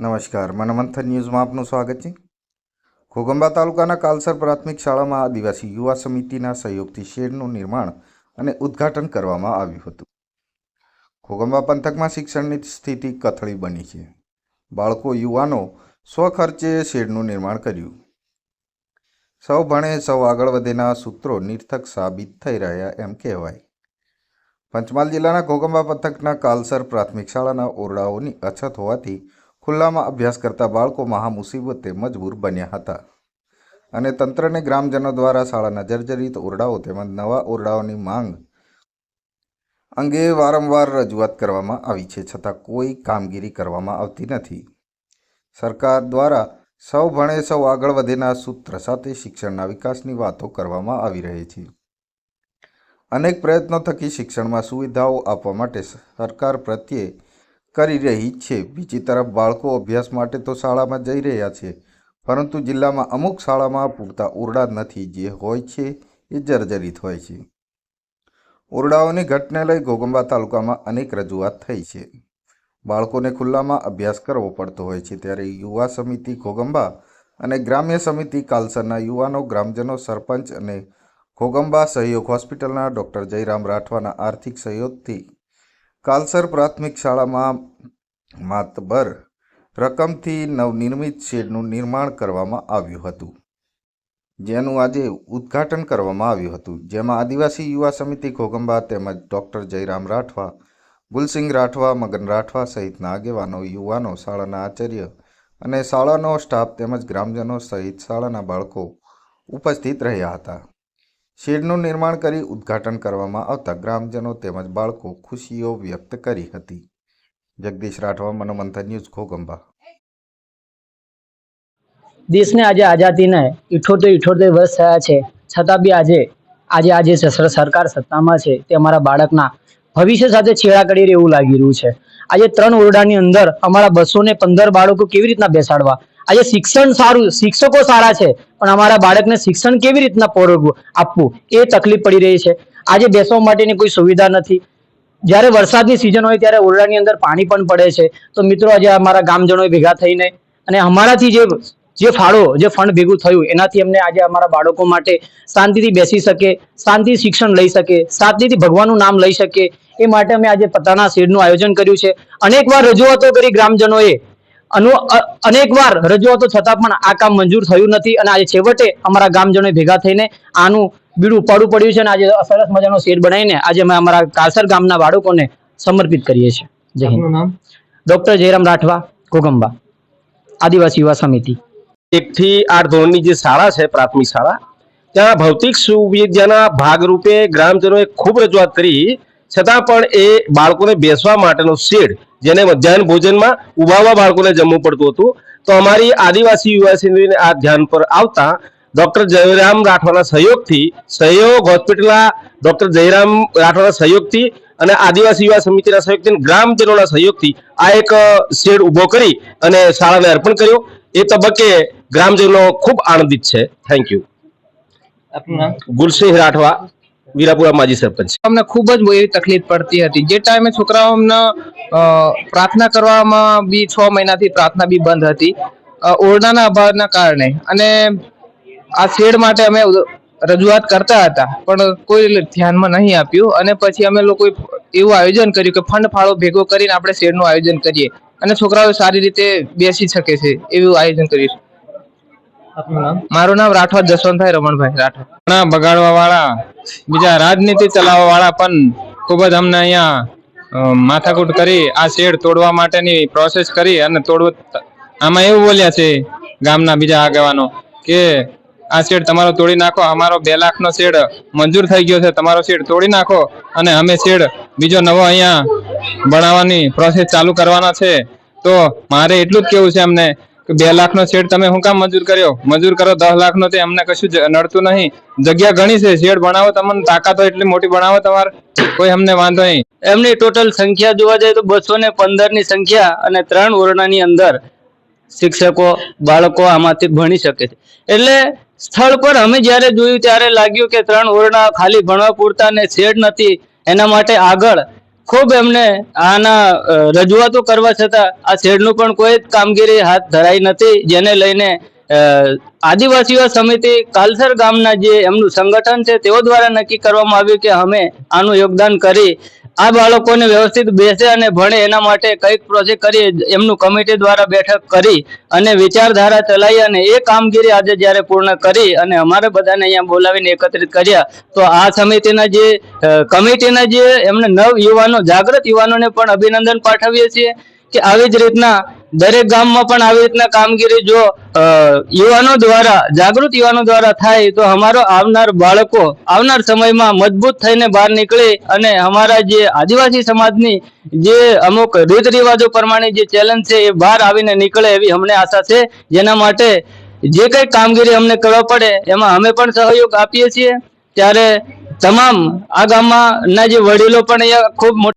નમસ્કાર મનમંથન ન્યૂઝમાં આપનું સ્વાગત છે. ઘોગંબા તાલુકાના કાલસર પ્રાથમિક શાળામાં આદિવાસી યુવા સમિતિના સહયોગથી શેડનું નિર્માણ અને ઉદ્ઘાટન કરવામાં આવ્યું હતું. ઘોગંબા પંથકમાં શિક્ષણની સ્થિતિ કથળી બની છે. બાળકો, યુવાનો સ્વખર્ચે શેડનું નિર્માણ કર્યું. સૌ ભણે, સૌ આગળ વધેના સૂત્રો નિર્થક સાબિત થઈ રહ્યા એમ કહેવાય. પંચમહાલ જિલ્લાના ઘોગંબા પંથકના કાલસર પ્રાથમિક શાળાના ઓરડાઓની અછત હોવાથી ખુલ્લામાં અભ્યાસ કરતા બાળકો મહા મુસીબતે મજબૂર બન્યા હતા. અને તંત્રને ગ્રામજનો દ્વારા શાળાના જર્જરિત ઓરડાઓ તેમજ નવા ઓરડાઓની માંગ અંગે વારંવાર રજૂઆત કરવામાં આવી છે, છતાં કોઈ કામગીરી કરવામાં આવતી નથી. સરકાર દ્વારા સૌ ભણે સૌ આગળ વધેના સૂત્ર સાથે શિક્ષણના વિકાસની વાતો કરવામાં આવી રહી છે. અનેક પ્રયત્નો થકી શિક્ષણમાં સુવિધાઓ આપવા માટે સરકાર પ્રત્યે કરી રહી છે. બીજી તરફ બાળકો અભ્યાસ માટે તો શાળામાં જઈ રહ્યા છે, પરંતુ જિલ્લામાં અમુક શાળામાં પૂરતા ઓરડા નથી. જે હોય છે એ જર્જરિત હોય છે. ઓરડાઓની ઘટને લઈ ઘોગંબા તાલુકામાં અનેક રજૂઆત થઈ છે. બાળકોને ખુલ્લામાં અભ્યાસ કરવો પડતો હોય છે, ત્યારે યુવા સમિતિ ઘોગંબા અને ગ્રામ્ય સમિતિ કાલસરના યુવાનો, ગ્રામજનો, સરપંચ અને ઘોગંબા સહયોગ હોસ્પિટલના ડૉક્ટર જયરામ રાઠવાના આર્થિક સહયોગથી કાલસર પ્રાથમિક શાળામાં માતબર રકમથી નવનિર્મિત શેડનું નિર્માણ કરવામાં આવ્યું હતું, જેનું આજે ઉદ્ઘાટન કરવામાં આવ્યું હતું. જેમાં આદિવાસી યુવા સમિતિ ઘોગંબા તેમજ ડૉક્ટર જયરામ રાઠવા ગુલસિંહ રાઠવા, મગન રાઠવા સહિતના આગેવાનો, યુવાનો, શાળાના આચાર્ય અને શાળાનો સ્ટાફ તેમજ ગ્રામજનો સહિત શાળાના બાળકો ઉપસ્થિત રહ્યા હતા. શેડનું નિર્માણ કરી ઉદ્ઘાટન કરવામાં આવતા ગ્રામજનો તેમજ બાળકો ખુશીઓ વ્યક્ત કરી હતી. જગદીશ રાઠવા, મનોમંથન ન્યૂઝ ખોગંબા દેશને આજે આઝાદીને ઇઠોતેર ઇઠોતેર વર્ષ થયા છે. છતાં બી આજે આજે આજે સરકાર સત્તામાં છે. તે અમારા બાળકના ભવિષ્ય સાથે છેડા કરી એવું લાગી રહ્યું છે. આજે ત્રણ ઓરડાની અંદર અમારા બસો ને પંદર બાળકો કેવી રીતના બેસાડવા? આજે શિક્ષણ સારું, શિક્ષકો સારા છે, પણ અમારા બાળકને શિક્ષણ કેવી રીતના પોરવવું આપવું, એ તકલીફ પડી રહી છે. આજે બેસવા માટેની કોઈ સુવિધા નથી. જ્યારે વરસાદની સિઝન હોય ત્યારે ઓરડાની અંદર પાણી પણ પડે છે. તો મિત્રો, આજે અમારા ગામજનો ભેગા થઈને અને અમારાથી જે જે ફાળો, જે ફંડ ભેગું થયું, એનાથી અમને આજે અમારા બાળકો માટે શાંતિથી બેસી શકે, શાંતિ શિક્ષણ લઈ શકે, શાંતિથી ભગવાનનું નામ લઈ શકે. એ માટે અમે આજે પતાના શેડનું આયોજન કર્યું છે. અનેકવાર રજૂઆતો કરી ગ્રામજનોએ અનુ અ- અનેકવાર રજૂઆતો છતાં પણ આ કામ મંજૂર થયું નથી અને આજે છેવટે અમારા ગામજનોએ ભેગા થઈને આનું બીડું પાડું પડ્યું છે અને આજે સરસ મજાનો શેડ બનાવીને આજે અમે અમારા કાસર ગામના બાળકોને સમર્પિત કરીએ છીએ. જય હિન્દ. ડોક્ટર જયરામ રાઠવા કુકંબા આદિવાસી યુવા સમિતિ. એકથી આઠ ધોરણની જે શાળા છે પ્રાથમિક શાળા ત્યાં ભૌતિક સુવિધાના ભાગરૂપે ગ્રામજનોએ ખૂબ રજૂઆત કરી. છતાં પણ એ બાળકોને બેસવા માટેનો શેડ જેને મધ્યાહન ભોજનમાં ઉભાવા બાળકોને જમવું પડતું હતું. તો અમારી આદિવાસી યુવાસીને આ ધ્યાન પર આવતા ડોક્ટર જયરામ રાઠવાના સહયોગથી સહયોગ હોસ્પિટલના ડોક્ટર જયરામ રાઠવાના સહયોગથી અને આદિવાસી યુવા સમિતિના સહયોગથી ગ્રામજનોના સહયોગથી આ એક શેડ ઊભો કરી અને શાળાને અર્પણ કર્યો. એ તબક્કે ગ્રામજનો ખૂબ આનંદિત છે. Thank you Gulsinh Rathwa. વીરાપુરા માજી સરપંચ. અમને ખૂબ જ એવી તકલીફ પડતી હતી. જે ટાઈમે છોકરાઓ અમને પ્રાર્થના કરવામાં બી છ મહિનાથી પ્રાર્થના બી બંધ હતી. ઓરડાના અભાવના કારણે. અને આ શેડ માટે અમે રજૂઆત કરતા હતા. પણ કોઈ ધ્યાનમાં નહીં આપ્યું. અને પછી અમે લોકોએ એવું આયોજન કર્યું કે ફંડ ફાળો ભેગો કરીને આપણે શેડનું આયોજન કરીએ. અને છોકરાઓ સારી રીતે બેસી શકે છે. એવું આયોજન કર્યું મારું નામ રાઠવા જસવંતભાઈ રમણભાઈ રાઠવા ઘણા બગાડવા વાળા બીજા રાજનીતિ ચલાવવા વાળા પણ ખૂબ જ અમને અહીંયા માથાકૂટ કરી આ શેડ તોડવા માટેની પ્રોસેસ કરી અને તોડવું આમાં એવું બોલ્યા છે ગામના બીજા આગેવાનો કે આ શેડ તમારો તોડી નાખો અમારો બે લાખનો શેડ મંજૂર થઈ ગયો છે તમારો શેડ તોડી નાખો અને અમે શેડ બીજો નવો અહીંયા બનાવવાની પ્રોસેસ ચાલુ કરવાના છે. તો મારે એટલું જ કેવું છે અમને કે બે લાખનો શેડ તમે શું કામ મજૂર કર્યો? મજૂર કરો દસ લાખનો તે અમને કશું નડતું નહીં. જગ્યા ઘણી છે, શેડ બનાવો તમને, તાકાત એટલી મોટી બનાવો તમારે. કોઈ અમને વાંધો નહીં. એમની ટોટલ સંખ્યા જોવા જાય તો બસો ને ની સંખ્યા અને ત્રણ ઓરડાની અંદર શિક્ષકો, બાળકો આમાંથી ભણી શકે છે. એટલે સ્થળ પર અમે જ્યારે જોયું ત્યારે લાગ્યું કે ત્રણ ઓરડા ખાલી ભણવા પૂરતા ને શેડ નથી, એના માટે આગળ ખૂબ એમને આના રજૂઆતો કરવા છતાં આ શેડનું પણ કોઈ જ કામગીરી હાથ ધરાઈ નથી, જેને લઈને આદિવાસીઓ સમિતિ કાલસર ગામના જે એમનું સંગઠન છે તેઓ દ્વારા નક્કી કરવામાં આવ્યું કે અમે આનું યોગદાન કરી આ બાળકોને વ્યવસ્થિત બેસે અને ભણે એના માટે કંઈક પ્રોજેક્ટ કરી એમનું કમિટી દ્વારા બેઠક કરી અને વિચારધારા ચલાવી અને એ કામગીરી આજે જ્યારે પૂર્ણ કરી અને અમારે બધાને અહીંયા બોલાવીને એકત્રિત કર્યા, તો આ સમિતિના જે કમિટીના જે એમને નવ યુવાનો, જાગૃત યુવાનોને પણ અભિનંદન પાઠવીએ છીએ કે આવી જ રીતના દરેક ગામમાં પણ આવી રીતના કામગીરી જો યુવાનો દ્વારા, જાગૃત યુવાનો દ્વારા થાય, તો અમારો આવનાર બાળકો આવનાર સમયમાં મજબૂત થઈને બહાર નીકળે અને અમારા જે આદિવાસી સમાજની જે અમુક રીત રિવાજો પ્રમાણે જે ચેલેન્જ છે, એ બહાર આવીને નીકળે એવી અમને આશા છે. જેના માટે જે કંઈ કામગીરી અમને કરવા પડે, એમાં અમે પણ સહયોગ આપીએ છીએ. ત્યારે તમામ આ ગામમાં ના જે વડીલો પણ અહીંયા ખૂબ મોટી